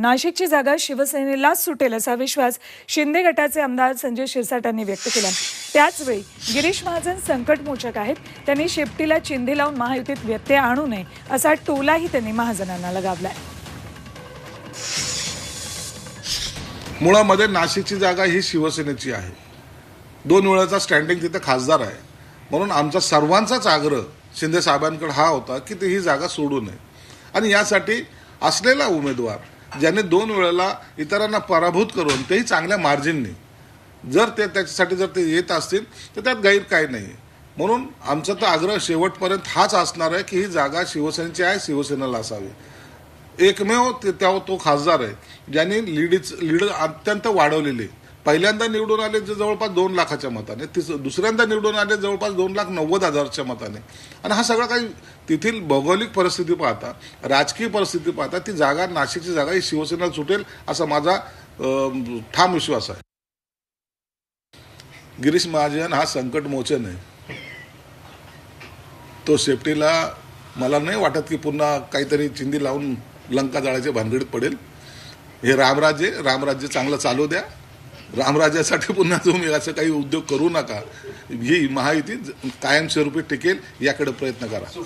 नाशिकची जागा शिवसेनेलाच सुटेल असा विश्वास शिंदे गटाचे आमदार संजय शिरसाट यांनी व्यक्त केला. त्याचवेळी गिरीश महाजन संकटमोचक आहेत. त्यांनी शेपटीला चिंधी लावून महायुतीत व्यत्यय आणू नये असा टोलाही त्यांनी महाजनांना लगावलाय. मुळामध्ये नाशिकची जागा ही शिवसेनेची आहे. दोन वेळाचा स्टँडिंग तिथे खासदार आहे. म्हणून आमचा सर्वांचाच आग्रह शिंदे साहेबांकडे हा होता की ती ही जागा सोडू नये. आणि यासाठी असलेला उमेदवार ज्याने दोन वेळेला इतरांना पराभूत करून तेही चांगल्या मार्जिनने जर ते त्याच्यासाठी जर ते येत असतील तर त्यात गैर काही नाही म्हणून आमचा तर आग्रह शेवटपर्यंत हाच असणार आहे की ही जागा शिवसेनेची आहे शिवसेनेला असावी एकमेव ते- त्या तो खासदार आहे ज्यांनी लीडच लीड अत्यंत वाढवलेली आहे. पहिल्यांदा निवडून आले जे जवळपास दोन लाखाच्या मताने तिस दुसऱ्यांदा निवडून आले जवळपास दोन लाख नव्वद हजारच्या मताने. आणि हा सगळा काही तेथील भौगोलिक परिस्थिती पाहता राजकीय परिस्थिती पाहता ती जागा नाशिकची जागा ही शिवसेना सुटेल असा माझा ठाम विश्वास आहे. गिरीश महाजन हा संकट मोचन आहे. तो सेफ्टीला मला नाही वाटत की पुन्हा काहीतरी चिंदी लावून लंका जाळाच्या भानगडीत पडेल. हे रामराज्य रामराज्य चांगलं चालू द्या. रामराज्यासाठी पुन्हा तुम्ही असं काही उद्योग करू नका. ही महायुती कायमस्वरूपी टिकेल याकडे प्रयत्न करा.